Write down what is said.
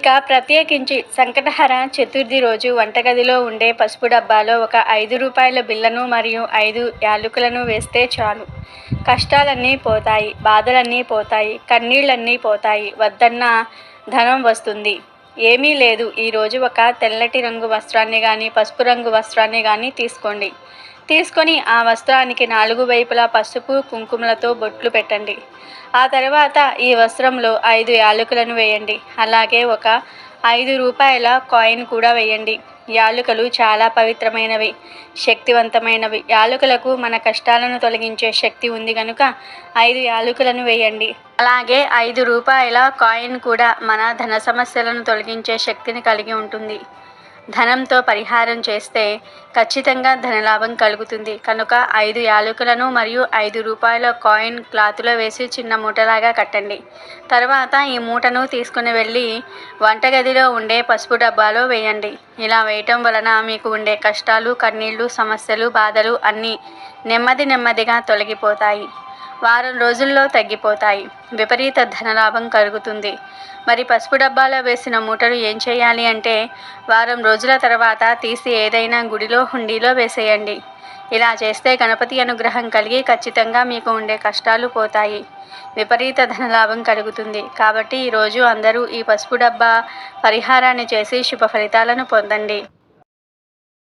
ఇక ప్రత్యేకించి సంకటహర చతుర్థి రోజు వంటగదిలో ఉండే పసుపు డబ్బాలో ఒక ఐదు రూపాయల బిళ్ళను మరియు ఐదు యాలకులను వేస్తే చాలు. కష్టాలన్నీ పోతాయి బాధలన్నీ పోతాయి కన్నీళ్ళన్నీ పోతాయి వద్దన్న ధనం వస్తుంది. ఏమీ లేదు. ఈరోజు ఒక తెల్లటి రంగు వస్త్రాన్ని కానీ పసుపు రంగు వస్త్రాన్ని కానీ తీసుకోండి. తీసుకొని ఆ వస్త్రానికి నాలుగు వైపులా పసుపు కుంకుమలతో బొట్లు పెట్టండి. ఆ తర్వాత ఈ వస్త్రంలో ఐదు యాలకులను వేయండి. అలాగే ఒక ఐదు రూపాయల కాయిన్ కూడా వేయండి. యాలుకలు చాలా పవిత్రమైనవి శక్తివంతమైనవి. యాలుకలకు మన కష్టాలను తొలగించే శక్తి ఉంది కనుక ఐదు యాలుకలను వేయండి. అలాగే ఐదు రూపాయల కాయిన్ కూడా మన ధన సమస్యలను తొలగించే శక్తిని కలిగి ఉంటుంది. ధనంతో పరిహారం చేస్తే ఖచ్చితంగా ధనలాభం కలుగుతుంది. కనుక ఐదు యాలకులను మరియు ఐదు రూపాయల కాయిన్ క్లాత్లో వేసి చిన్న మూటలాగా కట్టండి. తర్వాత ఈ మూటను తీసుకుని వెళ్ళి వంటగదిలో ఉండే పసుపు డబ్బాలో వేయండి. ఇలా వేయటం వలన మీకు ఉండే కష్టాలు కన్నీళ్ళు సమస్యలు బాధలు అన్నీ నెమ్మది నెమ్మదిగా తొలగిపోతాయి. వారం రోజుల్లో తగ్గిపోతాయి. విపరీత ధనలాభం కలుగుతుంది. మరి పసుపు డబ్బాలో వేసిన మూటలు ఏం చేయాలి అంటే వారం రోజుల తర్వాత తీసి ఏదైనా గుడిలో హుండీలో వేసేయండి. ఇలా చేస్తే గణపతి అనుగ్రహం కలిగి ఖచ్చితంగా మీకు ఉండే కష్టాలు పోతాయి. విపరీత ధనలాభం కలుగుతుంది. కాబట్టి ఈరోజు అందరూ ఈ పసుపు డబ్బా పరిహారాన్ని చేసి శుభ ఫలితాలను పొందండి.